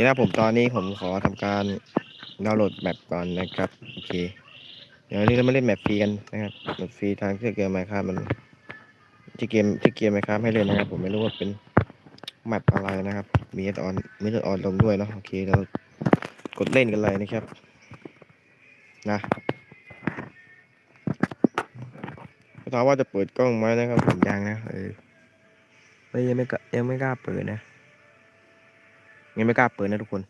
นะครับผมตอนนี้ผมขอทำการดาวน์โหลดแมปก่อนนะครับโอเค เดี๋ยวนี้เรามาเล่นแมปฟรีกันนะครับแมปฟรีทางที่เกมไมค์ครับมันที่เกมที่เกมไมค์ครับให้เล่นนะครับ ผมไม่รู้ว่าเป็นแมปอะไรนะครับ มีออนมีออนลงด้วยเนาะโอเคเรากดเล่นกันเลยนะครับ นะถามว่าจะเปิดกล้องไหมนะครับผมยังนะเออไม่ยังไม่ยังไม่กล้าเปิดนะ ยังไม่กล้าเปิดนะทุกคน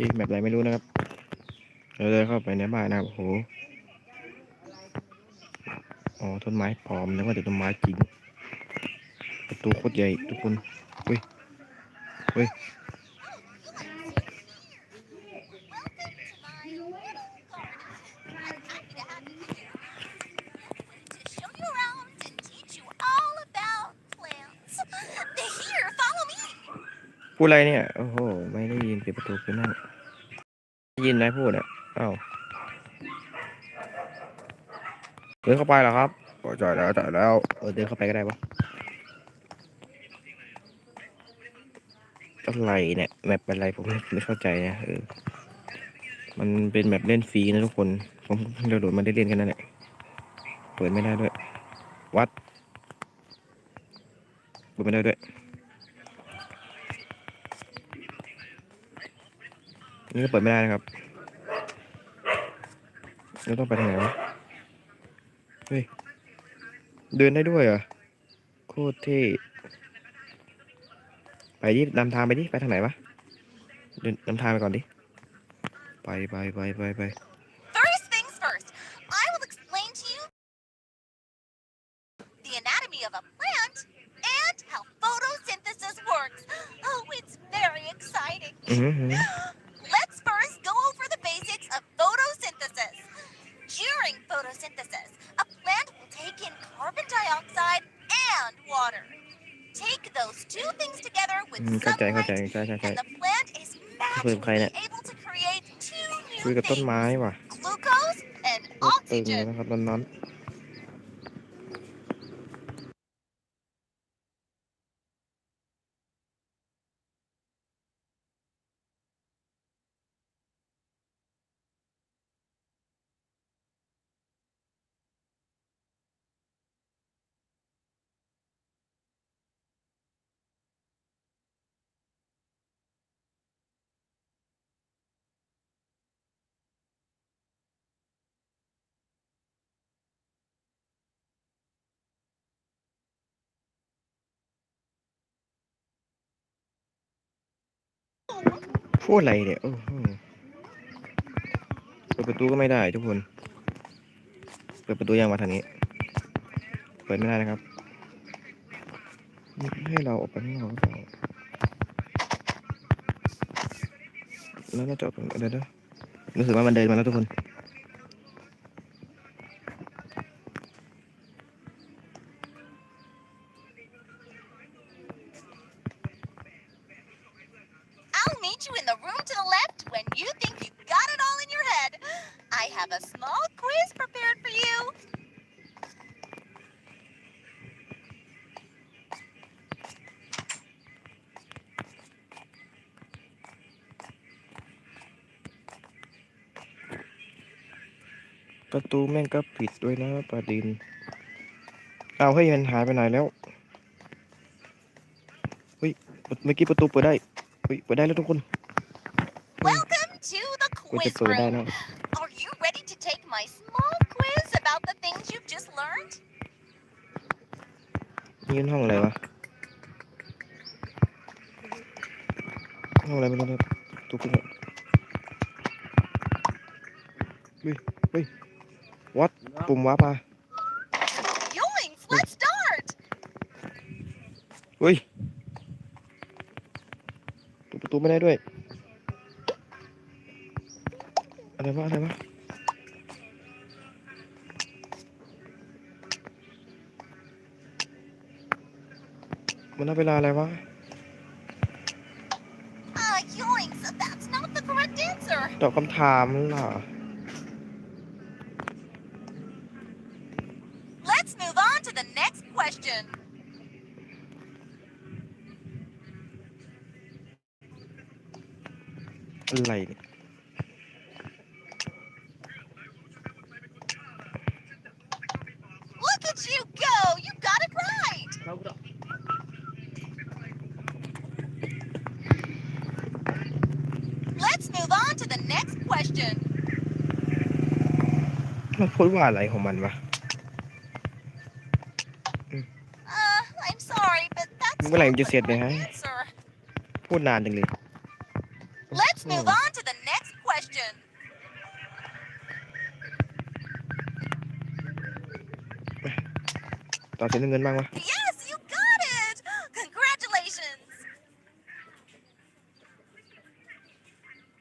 โอเคแบบอะไรไม่รู้นะครับเราเลยเข้าไปในบ้านนะครับโอ้โหอ๋อต้นไม้ปลอมนึกว่าแต่ต้นไม้จริงประตูโคตรใหญ่ทุกคนเฮ้ยเฮ้ยพูดอะไรเนี่ย โอ้โห ไม่ได้ยินเปิดประตูไปนั่ง ยินนายพูดอะอ้าวเดินเข้าไปเหรอครับโอ้จ่ายแล้วจ่ายแล้วเออเดินเข้าไปก็ได้ปะอะไรเนี่ยแมปอะไรผมไม่เข้าใจนะเออมันเป็นแบบเล่นฟรีนะทุกคน ผมเพิ่งดาวน์โหลดมาได้เล่นกันนั่นแหละเปิดไม่ได้ด้วย วัดเปิดไม่ได้ด้วย นี่ก็เปิดไม่ได้นะครับแล้วต้องไปทางไหนวะ เฮ้ย เดินได้ด้วยเหรอ โคตรเท่ไปดินำทางไปดิ ไปทางไหนวะ เดินนำทางไปก่อนดิ ไปไปไปไปไป First things photosynthesis, a plant will take in carbon dioxide and water. Take those two things together อื with มเข้าใจเข้าใจ sunlight, ใช่ใช่ใช่ and the plant is คุยกับใคร magically เนี่ย able to create two คุย new กับต้น things ไม้ว่ะ glucose and โคตรตึงเลย oxygen. นะครับร้อนร้อน พูดอะไรเนี่ยเปิดประตูก็ไม่ได้ทุกคน เปิดประตูยังมาทางนี้ เปิดไม่ได้นะครับ ให้เราออกไปข้างนอกหรือเปล่าแล้วเราจะออกเดี๋ยวเดี๋ยวรู้สึกว่ามันเดินมาแล้วทุกคน ประตูแม่งก็ปิดด้วยนะประดินเอาเฮ้ยมันหายไปไหนแล้วเฮ้ยเมื่อกี้ประตูเปิดได้เฮ้ยเปิดได้แล้วทุกคน Welcome to the กูจะ quiz เปิดได้ room. แล้ว Are you ready to take my small quiz about the things you've just learned? นี่มันห้องอะไรวะห้องอะไรไม่รู้นะทุกคนเฮ้ยเฮ้ย วัดปุ่มวับมา Yoinks, let's start! เฮ้ยปิดประตูไม่ได้ด้วย อะไรวะอะไรวะมันนับเวลาอะไรวะ Uh, yoinks, that's not the correct answer. ตอบคำถามล่ะ อะไรเนี่ย Look at you go! You got it right! Let's move on to the next question. มันพูดว่าอะไรของมันวะ Uh, I'm sorry, but that's เมื่อไหร่ not มันจะ the เสร็จเนี่ย correct ฮะ answer. พูดนานจังเลย ตอเสียเงินบ้างวะ Yes, you got it! Congratulations!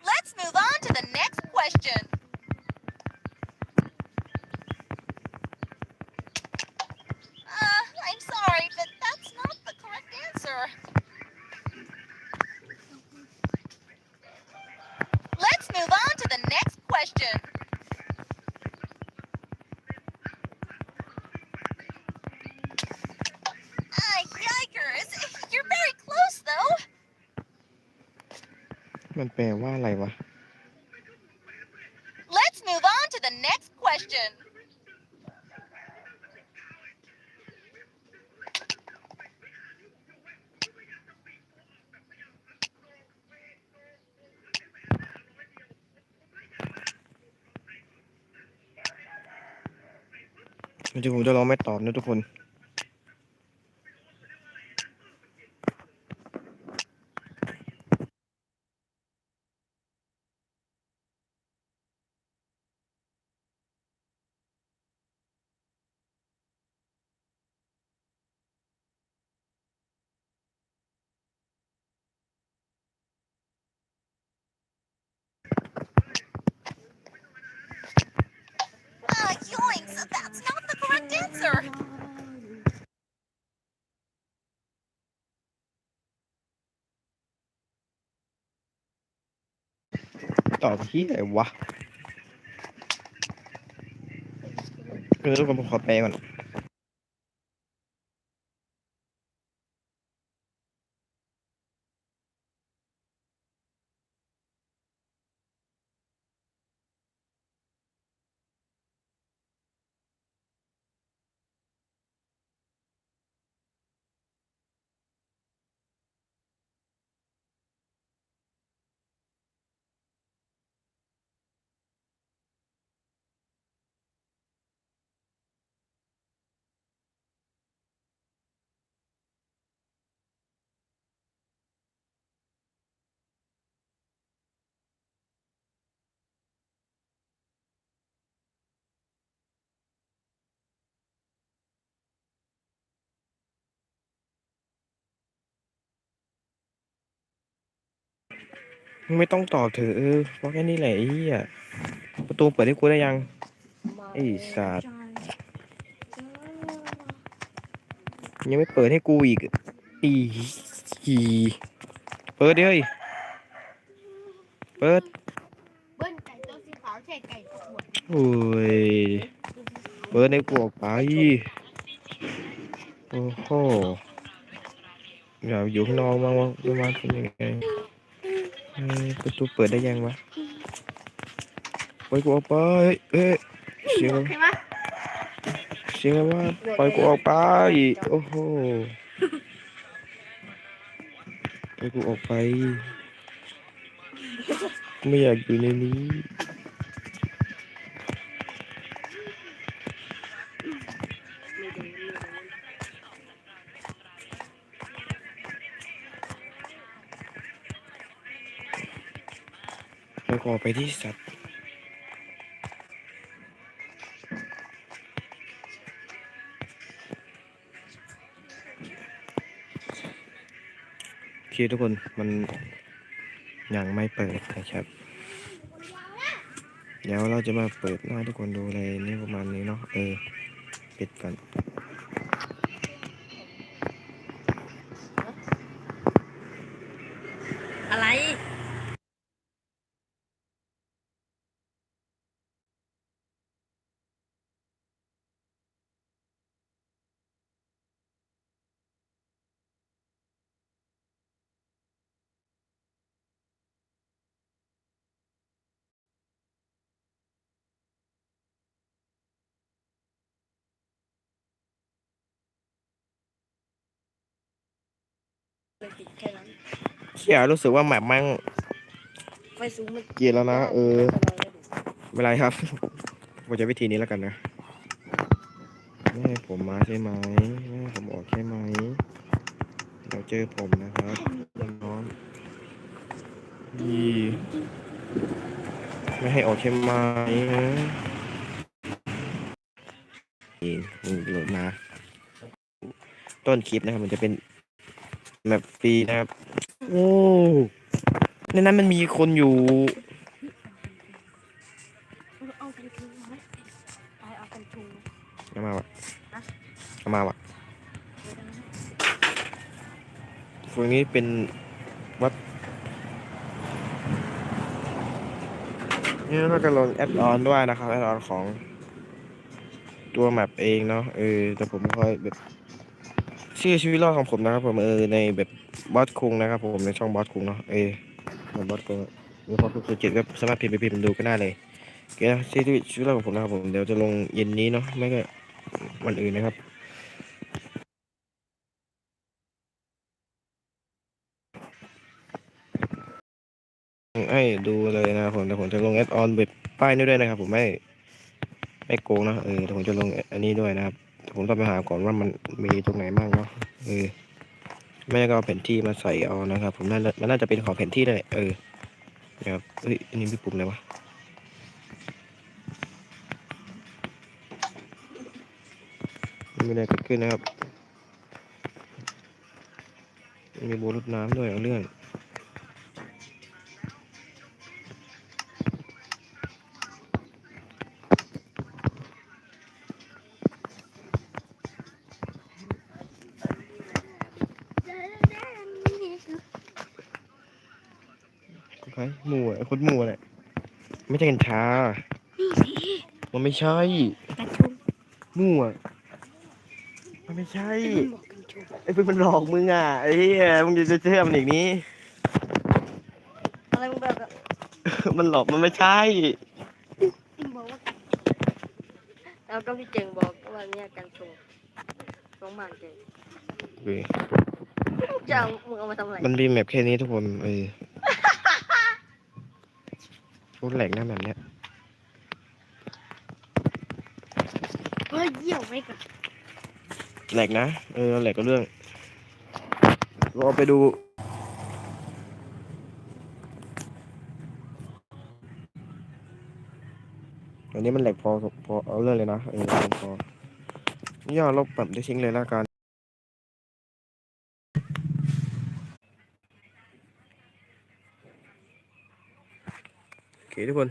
Let's move on to the next question. Uh, I'm sorry, but that's not the correct answer. Let's move on to the next question. Uh, yikers! You're very close, though. มันแปลว่าอะไรวะ Let's move on to the next question. จริงๆผมจะลองไม่ตอบนะทุกคน That's not the correct answer. ตอบที่ไหนวะเออทุกคนผมขอแปลก่อน มึง ไม่ต้องตอบเถอะเออเพราะแค่นี้แหละไอ้เหี้ยประตูเปิดให้กูได้ยัง ไอ้สัตว์ยังไม่เปิดให้กูอีกอีอีเปิดดิเฮ้ยเปิดเบิ้ลไก่ตัวสีขาวใช่ไก่ขวดโอ้ยเปิดให้กูออกไปโอ้โหอย่าอยู่ข้างนอกมางวะดูมาเป็นยังไง ประตูเปิดได้ยังวะปล่อยกูออกไปเอ้ยเสียงอะไรใช่ไหมเสียงอะไรวะปล่อยกูออกไป โอ้โหปล่อยกูออกไป ไม่อยากอยู่ในนี้ ก็ไปที่สัตว์โอเคทุกคนมันยังไม่เปิดนะครับ เดี๋ยวเราจะมาเปิดหน้าทุกคนดูเลยนี่ประมาณนี้เนาะเออ ปิดก่อน เลยติดแค่นั้นเขี่ยรู้สึกว่าแมปมั่งไฟสูงมันเกลียดแล้วนะเออไม่เป็นไรนะไม่เป็นไรครับ ผมจะวิธีนี้แล้วกันนะไม่ให้ผมมาใช่ไหมไม่ให้ผมออกใช่ไหมเดี๋ยวเจอผมนะครับน้องๆอีไม่ให้ออกใช่ไหมนี่มึงโหลดมา ต้นคลิปนะครับมันจะเป็น แมปฟรีนะครับ โอ้ในนั้นมันมีคนอยู่ เอากันชูไหมไปเอากันชูเอามาวะเอามาวะฝั่งนี้เป็นวัดนี่เราจะลงแอดออนด้วยนะครับแอดออนของตัวแมปเองเนาะเออแต่ผมคอยแบบ ชื่อชีวิตรอดของผมนะครับผมเออในแบบบอสคุงนะครับผมในช่องบอสคุงเนาะเออบอสคุงมีความสุขจิตก็สามารถพิมพ์ไปพิมพ์ดูก็ได้เลยโอเคนะชื่อชีวิตรอดของผมนะครับผมเดี๋ยวจะลงเย็นนี้เนาะไม่ก็วันอื่นนะครับให้ดูเลยนะครับผมแต่ผมจะลงแอดออนแบบป้ายนี้ด้วยนะครับ ผมไม่ไม่โกงนะเออแต่ผมจะลงอันนี้ด้วยนะครับ ผมต้องไปหาก่อนว่ามันมีตรงไหนบ้างเนาะเออไม่ก็เอาแผนที่มาใส่เอานะครับ ผมน่าจะมันน่าจะเป็นของแผนที่นั่นแหละเออนะครับเฮ้ยอันนี้มีปุ่มอะไรวะไม่มีอะไรเกิดขึ้นนะครับ มีโบรถน้ำด้วยเอาเรื่อง ใช่กัญชา นี่สิมันไม่ใช่ กันชูหมูอะมันไม่ใช่ไอ้มันบอกกันชูไอ้เพื่อนมันหลอกมึงอะไอ้เหี้ยมึงจะเชื่อมันอีกนี้ อะไรมึงแบบอะมันหลอกมันไม่ใช่ มึงบอกว่ากันแล้วก็พี่เจงบอกว่าเนี่ยกันชูน้องหมานเจงเว้ยจะเอามึงเอามาทำอะไร มันมีแมปแค่นี้ทุกคนเออ รถแหลกหน้าแบบเนี้ยเฮ้ยเยี่ยวไว้ก่อนแหลกนะ เออแหลกก็เรื่องเราไปดูอันนี้มันแหลกพอพอเอาเรื่องเลยนะเออพอนี่ย่อลบแบบได้ทิ้งเลยแล้วกัน เคทุกคน